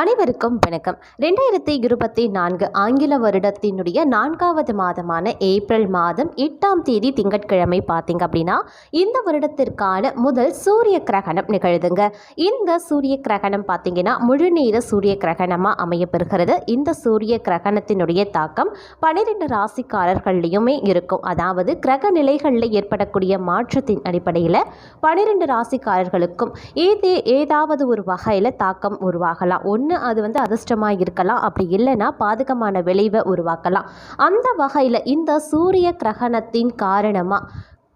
அனைவருக்கும் வணக்கம். ரெண்டாயிரத்தி இருபத்தி நான்கு ஆங்கில வருடத்தினுடைய நான்காவது மாதமான ஏப்ரல் மாதம் எட்டாம் தேதி திங்கட்கிழமை பார்த்தீங்க அப்படின்னா இந்த வருடத்திற்கான முதல் சூரிய கிரகணம் நிகழுதுங்க. இந்த சூரிய கிரகணம் பார்த்தீங்கன்னா முழுநேர சூரிய கிரகணமாக அமையப்பெறுகிறது. இந்த சூரிய கிரகணத்தினுடைய தாக்கம் பனிரெண்டு ராசிக்காரர்கள்லையுமே இருக்கும். அதாவது கிரக நிலைகளில் ஏற்படக்கூடிய மாற்றத்தின் அடிப்படையில் பனிரெண்டு ராசிக்காரர்களுக்கும் ஏதே ஏதாவது ஒரு வகையில் தாக்கம் உருவாகலாம். ஒன்று அது வந்து அதிர்ஷ்டமாக இருக்கலாம். அப்படி இல்லைன்னா பாதகமான விளைவை உருவாக்கலாம். அந்த வகையில் இந்த சூரிய கிரகணத்தின் காரணமாக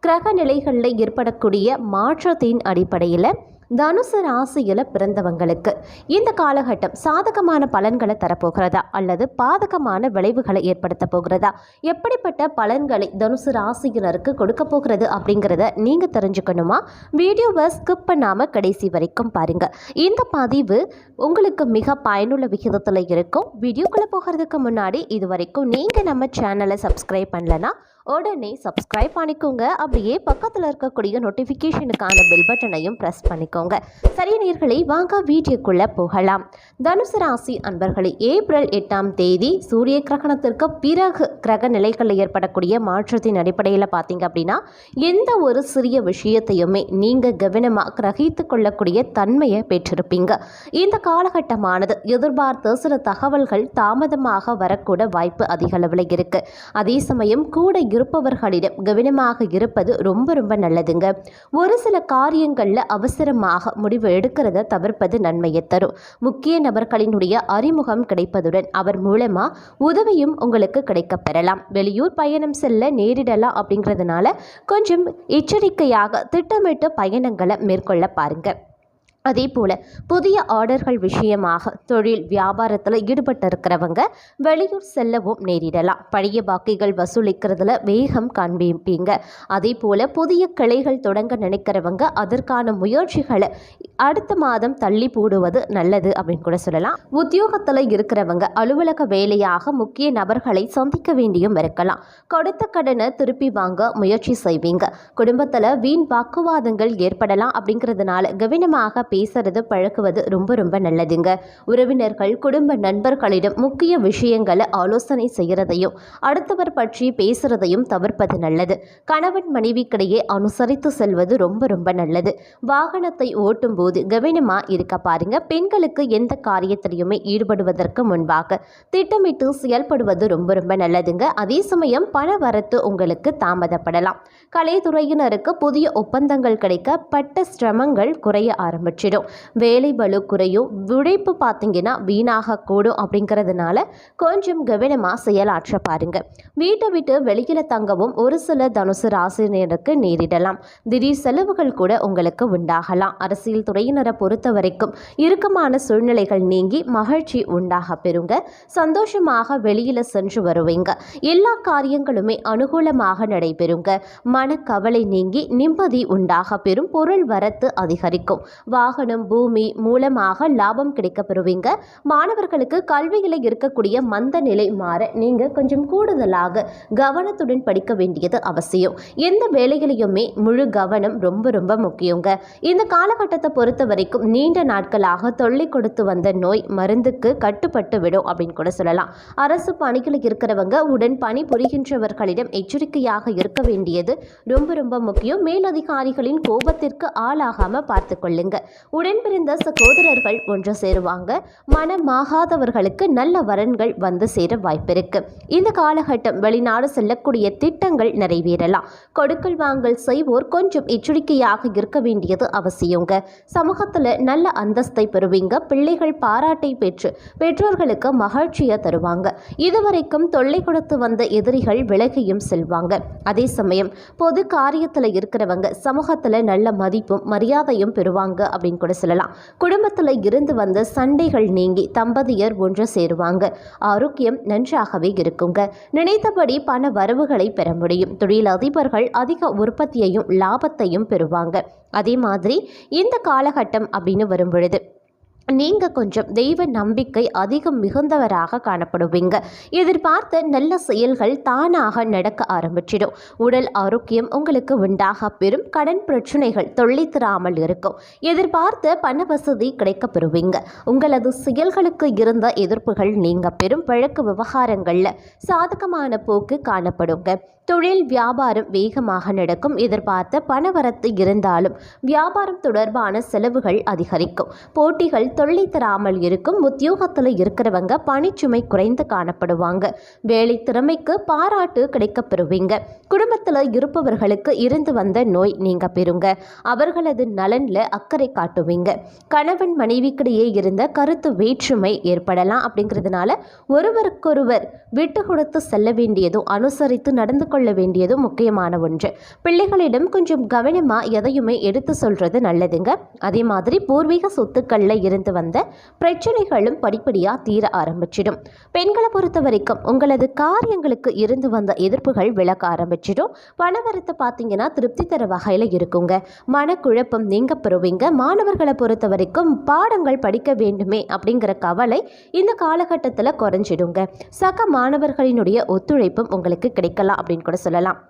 கிரக நிலைகளில் ஏற்படக்கூடிய மாற்றத்தின் அடிப்படையில் தனுசு ராசியில் பிறந்தவங்களுக்கு. இந்த காலகட்டம் சாதகமான பலன்களை தரப்போகிறதா? அல்லது பாதகமான விளைவுகளை ஏற்படுத்த போகிறதா? எப்படிப்பட்ட பலன்களை தனுசு ராசியினருக்கு கொடுக்க போகிறது அப்படிங்கிறத நீங்கள் தெரிஞ்சுக்கணுமா? வீடியோவை ஸ்கிப் பண்ணாமல் கடைசி வரைக்கும் பாருங்கள் இந்த பதிவு உங்களுக்கு மிக பயனுள்ள விகிதத்தில் இருக்கும். வீடியோக்குள்ளே போகிறதுக்கு முன்னாடி இது வரைக்கும் நீங்கள் நம்ம சேனலை சப்ஸ்கிரைப் பண்ணலன்னா உடனே சப்ஸ்கிரைப் பண்ணிக்கோங்க. அப்படியே பக்கத்தில் இருக்கக்கூடிய நோட்டிஃபிகேஷனுக்கான பெல் பட்டனையும் ப்ரெஸ் பண்ணிக்கோங்க. சரி நீர்களை வாங்க வீடியோக்குள்ளே போகலாம். தனுசு ராசி அன்பர்களே ஏப்ரல் எட்டாம் தேதி சூரிய கிரகணத்திற்கு பிறகு கிரக நிலைகளில் ஏற்படக்கூடிய மாற்றத்தின் அடிப்படையில் பார்த்தீங்க அப்படின்னா எந்த ஒரு சிறிய விஷயத்தையுமே நீங்கள் கவனமாக கிரகித்து கொள்ளக்கூடிய தன்மையை பெற்றிருப்பீங்க. இந்த காலகட்டமானது எதிர்பார்த்த சில தகவல்கள் தாமதமாக வரக்கூட வாய்ப்பு அதிக அளவில் இருக்குது அதே சமயம் கூட இருப்பவர்களிடம் கவனமாக இருப்பது ரொம்ப ரொம்ப நல்லதுங்க. ஒரு சில காரியங்களில் அவசரமாக முடிவு எடுக்கிறத தவிர்ப்பது நன்மையை தரும். முக்கிய நபர்களினுடைய அறிமுகம் கிடைப்பதுடன் அவர் மூலமாக உதவியும் உங்களுக்கு கிடைக்கப் பெறலாம். வெளியூர் பயணம் செல்ல நேரிடலாம் அப்படிங்கிறதுனால கொஞ்சம் எச்சரிக்கையாக திட்டமிட்டு பயணங்களை மேற்கொள்ள பாருங்கள் அதே போல் புதிய ஆர்டர்கள் விஷயமாக தொழில் வியாபாரத்தில் ஈடுபட்டிருக்கிறவங்க வெளியூர் செல்லவும் நேரிடலாம். பழைய பாக்கிகள் வசூலிக்கிறதுல வேகம் காண்பிப்பீங்க. அதே போல் புதிய கிளைகள் தொடங்க நினைக்கிறவங்க அதற்கான முயற்சிகளை அடுத்த மாதம் தள்ளி போடுவது நல்லது அப்படின்னு கூட சொல்லலாம். உத்தியோகத்தில் இருக்கிறவங்க அலுவலக வேலையாக முக்கிய நபர்களை சந்திக்க வேண்டியும் இருக்கலாம். கொடுத்த கடனை திருப்பி வாங்க முயற்சி செய்வீங்க. குடும்பத்தில் வீண் வாக்குவாதங்கள் ஏற்படலாம் அப்படிங்கிறதுனால கவனமாக பேசுறது பழக்குவது ரொம்ப ரொம்ப நல்லதுங்க. உறவினர்கள் குடும்ப நண்பர்களிடம் முக்கிய விஷயங்களை ஆலோசனை செய்கிறதையும் அடுத்தவர் பற்றி பேசுறதையும் தவிர்ப்பது நல்லது. கணவன் மனைவிக்கிடையே அனுசரித்து செல்வது ரொம்ப ரொம்ப நல்லது. வாகனத்தை ஓட்டும் போது கவனமாக இருக்க பாருங்க. பெண்களுக்கு எந்த காரியத்திலையுமே ஈடுபடுவதற்கு முன்பாக திட்டமிட்டு செயல்படுவது ரொம்ப ரொம்ப நல்லதுங்க. அதே சமயம் பண வரத்து உங்களுக்கு தாமதப்படலாம். கலைத்துறையினருக்கு புதிய ஒப்பந்தங்கள் கிடைக்க பட்ட சிரமங்கள் குறைய ஆரம்பிச்சிடும் வேலை பலு குறையும் உழைப்பு பார்த்தீங்கன்னா வீணாகக்கூடும் அப்படிங்கிறதுனால கொஞ்சம் கவனமாக செயலாற்ற பாருங்க. வீட்டை விட்டு வெளியில் தங்கவும் ஒரு சில தனுசு ராசினருக்கு நேரிடலாம். திடீர் செலவுகள் கூட உங்களுக்கு உண்டாகலாம். அரசியல் துறையினரை பொறுத்த வரைக்கும் இறுக்கமான சூழ்நிலைகள் நீங்கி மகிழ்ச்சி உண்டாக பெறுங்க. சந்தோஷமாக வெளியில் சென்று வருவீங்க. எல்லா காரியங்களுமே அனுகூலமாக நடைபெறுங்க. மனக்கவலை நீங்கி நிம்மதி உண்டாக பெறும். பொருள் வரத்து அதிகரிக்கும். வாகனம் பூமி மூலமாக லாபம் கிடைக்க பெறுவீங்க மாணவர்களுக்கு கல்வியில் இருக்கக்கூடிய மந்த நிலை மாற நீங்கள் கொஞ்சம் கூடுதலாக கவனத்துடன் படிக்க வேண்டியது அவசியம். எந்த வேலைகளையுமே முழு கவனம் ரொம்ப ரொம்ப முக்கியங்க. இந்த காலகட்டத்தை பொறுத்த வரைக்கும் நீண்ட நாட்களாக தொல்லை கொடுத்து வந்த நோய் மருந்துக்கு கட்டுப்பட்டு விடும் அப்படின்னு கூட சொல்லலாம். அரசு பணிகளில் இருக்கிறவங்க உடன் பணி புரிகின்றவர்களிடம் எச்சரிக்கையாக இருக்க வேண்டியது ரொம்ப ரொம்ப முக்கியம். மேலதிகாரிகளின் கோபத்திற்கு ஆளாகாம பார்த்து கொள்ளுங்க. உடன் பிறந்த சகோதரர்கள் ஒன்று சேருவாங்க. மனமாகாதவர்களுக்கு நல்ல வரன்கள் வந்து சேர வாய்ப்பிருக்கு. இந்த காலகட்டம் வெளிநாடு செல்லக்கூடிய திட்டங்கள் நிறைவேறலாம். கொடுக்கல் வாங்கல் செய்வோர் கொஞ்சம் எச்சரிக்கையாக இருக்க வேண்டியது அவசியங்க. சமூகத்தில் நல்ல அந்தஸ்தை பெறுவீங்க. பிள்ளைகள் பாராட்டை பெற்று பெற்றோர்களுக்கு மகிழ்ச்சியை தருவாங்க. இதுவரைக்கும் தொல்லை கொடுத்து வந்த எதிரிகள் விலகியும் செல்வாங்க. அதே சமயம் பொது காரியத்தில் இருக்கிறவங்க சமூகத்தில் நல்ல மதிப்பும் மரியாதையும் பெறுவாங்க அப்படின்னு கூட சொல்லலாம். குடும்பத்தில் இருந்து வந்த சண்டைகள் நீங்கி தம்பதியர் ஒன்று சேருவாங்க. ஆரோக்கியம் நன்றாகவே இருக்குங்க. நினைத்தபடி பண வரவுகளை பெற முடியும். தொழில் அதிபர்கள் அதிக உற்பத்தியையும் லாபத்தையும் பெறுவாங்க. அதே மாதிரி இந்த காலகட்டம் அப்படின்னு வரும் பொழுது நீங்கள் கொஞ்சம் தெய்வ நம்பிக்கை அதிகம் மிகுந்தவராக காணப்படுவீங்க. எதிர்பார்த்த நல்ல செயல்கள் தானாக நடக்க ஆரம்பிச்சிடும். உடல் ஆரோக்கியம் உங்களுக்கு உண்டாக பெறும். கடன் பிரச்சனைகள் தொல்லை இருக்கும். எதிர்பார்த்த பண வசதி கிடைக்க பெறுவீங்க. உங்களது செயல்களுக்கு இருந்த எதிர்ப்புகள் நீங்கள் பெறும். வழக்கு விவகாரங்களில் சாதகமான போக்கு காணப்படுங்க. தொழில் வியாபாரம் வேகமாக நடக்கும். எதிர்பார்த்த பணவரத்து இருந்தாலும் வியாபாரம் தொடர்பான செலவுகள் அதிகரிக்கும். போட்டிகள் தொல்லை தராமல் இருக்கும் உத்தியோகத்தில் இருக்கிறவங்க பணிச்சுமை குறைந்து காணப்படுவாங்க. வேலை திறமைக்கு பாராட்டு கிடைக்கப் பெறுவீங்க குடும்பத்தில் இருப்பவர்களுக்கு இருந்து வந்த நோய் நீங்க பெறுங்க. அவர்களது நலனில் அக்கறை காட்டுவீங்க. கணவன் மனைவிக்கிடையே இருந்த கருத்து வேற்றுமை ஏற்படலாம் அப்படிங்கிறதுனால ஒருவருக்கொருவர் விட்டு கொடுத்து செல்ல வேண்டியதும் அனுசரித்து நடந்து கொள்ள வேண்டியதும் முக்கியமான ஒன்று. பிள்ளைகளிடம் கொஞ்சம் கவனமாக எதையுமே எடுத்து சொல்கிறது நல்லதுங்க. அதே மாதிரி பூர்வீக சொத்துக்களில் இருந்து வந்த பிரச்சனைகளும் படிப்படியாக தீர ஆரம்பிச்சிடும். பெண்களை பொறுத்த வரைக்கும் உங்களது காரியங்களுக்கு இருந்து வந்த எதிர்ப்புகள் விலக ஆரம்பிச்சிடும். பணவரத்தை பார்த்தீங்கன்னா திருப்தி தர வகையில் இருக்குங்க. மனக்குழப்பம் நீங்க பெறுவீங்க. மாணவர்களை பொறுத்த வரைக்கும் பாடங்கள் படிக்க வேண்டுமே அப்படிங்கிற கவலை இந்த காலகட்டத்தில் குறைஞ்சிடுங்க. சக மாணவர்களினுடைய ஒத்துழைப்பும் உங்களுக்கு கிடைக்கலாம் அப்படின்னு கூட சொல்லலாம்.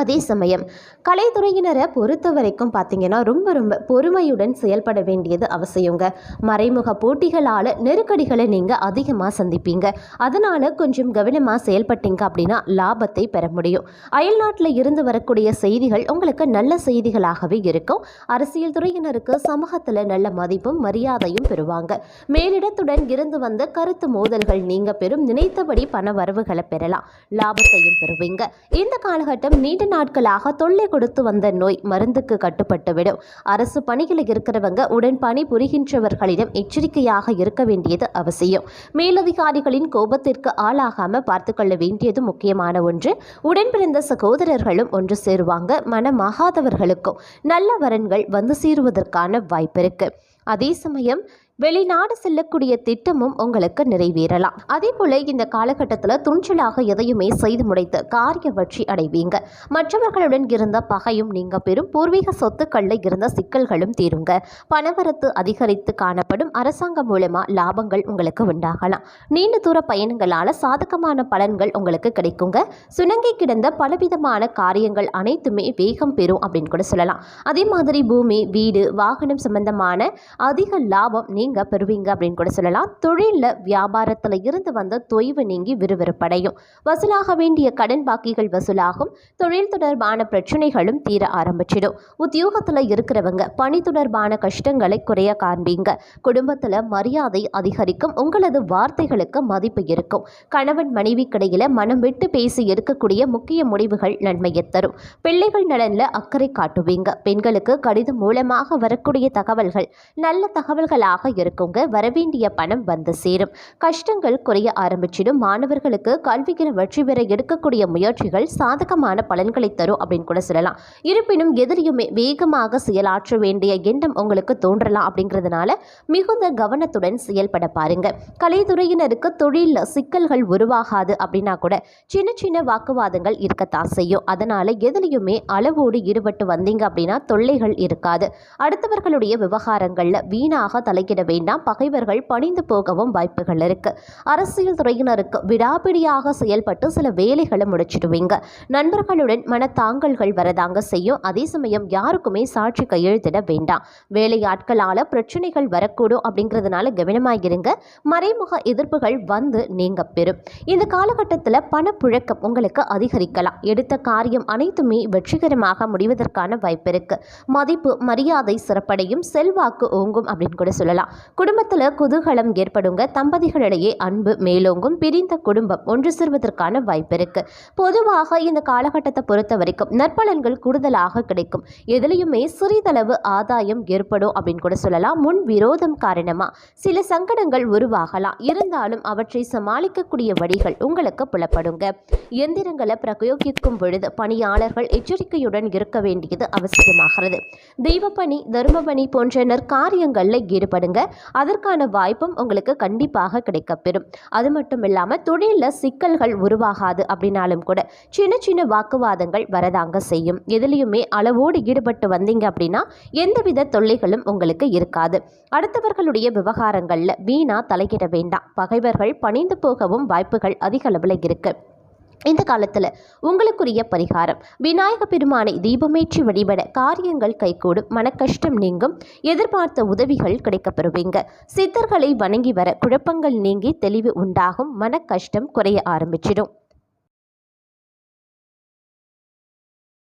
அதே சமயம் கலைத்துறையினரை பொறுத்த வரைக்கும் பார்த்தீங்கன்னா ரொம்ப ரொம்ப பொறுமையுடன் செயல்பட வேண்டியது அவசியங்க. மறைமுக போட்டிகளால் நெருக்கடிகளை நீங்கள் அதிகமாக சந்திப்பீங்க. அதனால் கொஞ்சம் கவனமாக செயல்பட்டீங்க அப்படின்னா லாபத்தை பெற முடியும். அயல்நாட்டில் இருந்து வரக்கூடிய செய்திகள் உங்களுக்கு நல்ல செய்திகளாகவே இருக்கும். அரசியல் துறையினருக்கு சமூகத்தில் நல்ல மதிப்பும் மரியாதையும் பெறுவாங்க. மேலிடத்துடன் இருந்து வந்த கருத்து மோதல்கள் நீங்கள் பெறும் நினைத்தபடி பண வரவுகளை பெறலாம். லாபத்தையும் பெறுவீங்க. இந்த காலகட்டம் நீண்ட நாட்களாக தொல்லை கொடுத்து வந்த நோய் மருந்துக்கு கட்டுப்பட்டுவிடும். அரசு பணியில் இருக்கிறவங்க உடன் பணி புரிகின்றவர்களிடம் எச்சரிக்கையாக இருக்க வேண்டியது அவசியம். மேலதிகாரிகளின் கோபத்திற்கு ஆளாகாம பார்த்துக்கொள்ள வேண்டியது முக்கியமான ஒன்று. உடன் பிறந்த சகோதரர்களும் ஒன்று சேருவாங்க. மனமாகாதவர்களுக்கும் நல்ல வரன்கள் வந்து சேருவதற்கான வாய்ப்பு இருக்கு. அதே சமயம் வெளிநாடு செல்லக்கூடிய திட்டமும் உங்களுக்கு நிறைவேறலாம். அதே போல இந்த காலகட்டத்தில் துணிச்சலாக எதையுமே செய்து முடித்து காரிய வெற்றி அடைவீங்க. மற்றவர்களுடன் இருந்த பகையும் நீங்க பெறும். பூர்வீக சொத்துக்களில் இருந்த சிக்கல்களும் தீருங்க. பணவரத்து அதிகரித்து காணப்படும். அரசாங்கம் மூலமா லாபங்கள் உங்களுக்கு உண்டாகலாம். நீண்ட தூர பயணங்களால சாதகமான பலன்கள் உங்களுக்கு கிடைக்குங்க. சுணங்கி கிடந்த பலவிதமான காரியங்கள் அனைத்துமே வேகம் பெறும் அப்படின்னு கூட சொல்லலாம். அதே மாதிரி பூமி வீடு வாகனம் சம்பந்தமான அதிக லாபம் நீங்கள் பெறுவீங்க அப்படின்னு கூட சொல்லலாம். தொழிலில் வியாபாரத்தில் இருந்து வந்த தொய்வு நீங்கி விறுவிறுப்படையும். வசூலாக வேண்டிய கடன் பாக்கிகள் வசூலாகும். தொழில் தொடர்பான பிரச்சனைகளும் தீர ஆரம்பிச்சிடும். உத்தியோகத்தில் இருக்கிறவங்க பணி தொடர்பான கஷ்டங்களை குறைய காண்பீங்க. குடும்பத்தில் மரியாதை அதிகரிக்கும். உங்களது வார்த்தைகளுக்கு மதிப்பு இருக்கும். கணவன் மனைவி மனைவிக்கிடையில் மனம் விட்டு பேசி இருக்கக்கூடிய முக்கிய முடிவுகள் நன்மையை தரும். பிள்ளைகள் நலனில் அக்கறை காட்டுவீங்க. பெண்களுக்கு கடிதம் மூலமாக வரக்கூடிய தகவல்கள் நல்ல தகவல்களாக இருக்கவங்க வரவேண்டிய பணம் வந்து சேரும். கஷ்டங்கள் குறைய ஆரம்பிச்சிடும். மாணவர்களுக்கு கல்வியில் வெற்றி பெற எடுக்கக்கூடிய முயற்சிகள் சாதகமான பலன்களை தரும் அப்படின்னு கூட சொல்லலாம். இருப்பினும் எதிரியுமே வேகமாக செயலாற்ற வேண்டிய எண்ணம் உங்களுக்கு தோன்றலாம் அப்படிங்கிறதுனால மிகுந்த கவனத்துடன் செயல்பட பாருங்க. கலைத்துறையினருக்கு தொழிலில் சிக்கல்கள் உருவாகாது அப்படின்னா கூட சின்ன சின்ன வாக்குவாதங்கள் இருக்கத்தான் செய்யும். அதனால எதுலையுமே அளவோடு ஈடுபட்டு வந்தீங்க அப்படின்னா தொல்லைகள் இருக்காது. அடுத்தவர்களுடைய விவகாரங்களில் வீணாக தலையிட வேண்டாம் பகைவர்கள் பணிந்து போகவும் வாய்ப்புகள் இருக்கு. அரசியல் துறையினருக்கு விடாபிடியாக செயல்பட்டு சில வேலைகளை முடிச்சிடுவீங்க. நண்பர்களுடன் மனத்தாங்கல்கள் வரதாங்க செய்யும். அதே சமயம் யாருக்குமே சாட்சி கையெழுத்திட வேண்டாம். வேலையாட்களால் பிரச்சனைகள் வரக்கூடும் அப்படிங்கிறதுனால கவனமாகிருங்க மறைமுக எதிர்ப்புகள் வந்து நீங்க பெறும். இந்த காலகட்டத்தில் பணப்புழக்கம் உங்களுக்கு அதிகரிக்கலாம். எடுத்த காரியம் அனைத்துமே வெற்றிகரமாக முடிவதற்கான வாய்ப்பு இருக்கு. மதிப்பு மரியாதை சிறப்படையும் செல்வாக்கு ஓங்கும் அப்படின்னு கூட சொல்லலாம். குடும்பத்தில் குதூகலம் ஏற்படுங்க. தம்பதிகளிடையே அன்பு மேலோங்கும். பிரிந்த குடும்பம் ஒன்று சேர்வதற்கான வாய்ப்பு இருக்கு. பொதுவாக இந்த காலகட்டத்தை பொறுத்த வரைக்கும் நற்பலன்கள் கூடுதலாக கிடைக்கும். எதுலையுமே சிறிதளவு ஆதாயம் ஏற்படும் அப்படின்னு கூட சொல்லலாம். முன் விரோதம் காரணமா சில சங்கடங்கள் உருவாகலாம். இருந்தாலும் அவற்றை சமாளிக்கக்கூடிய வழிகள் உங்களுக்கு புலப்படுங்க. எந்திரங்களை பிரயோகிக்கும் பொழுது பணியாளர்கள் எச்சரிக்கையுடன் இருக்க வேண்டியது அவசியமாகிறது. தெய்வப்பணி தர்மபணி போன்ற நற்காரியங்களில் ஈடுபடுங்க. அதற்கான வாய்ப்பும் உங்களுக்கு கண்டிப்பாக கிடைக்கப்பெறும். அது மட்டும் இல்லாமல் தொழிலில் சிக்கல்கள் உருவாகாது அப்படின்னாலும் கூட சின்ன சின்ன வாக்குவாதங்கள் வரதாங்க செய்யும். எதுலேயுமே அளவோடு ஈடுபட்டு வந்தீங்க அப்படின்னா எந்தவித தொல்லைகளும் உங்களுக்கு இருக்காது. அடுத்தவர்களுடைய விவகாரங்களில் வீணா தலையிட வேண்டாம். பகைவர்கள் பணிந்து போகவும் வாய்ப்புகள் அதிக அளவில் இருக்கு. இந்த காலத்தில் உங்களுக்குரிய பரிகாரம். விநாயக பெருமானை தீபமேற்றி வழிபட காரியங்கள் கைகூடும் மனக்கஷ்டம் நீங்கும் எதிர்பார்த்த உதவிகள் கிடைக்கப்பெறுவீங்க. சித்தர்களை வணங்கி வர குழப்பங்கள் நீங்கி தெளிவு உண்டாகும் மனக்கஷ்டம் குறைய ஆரம்பிச்சிடும்.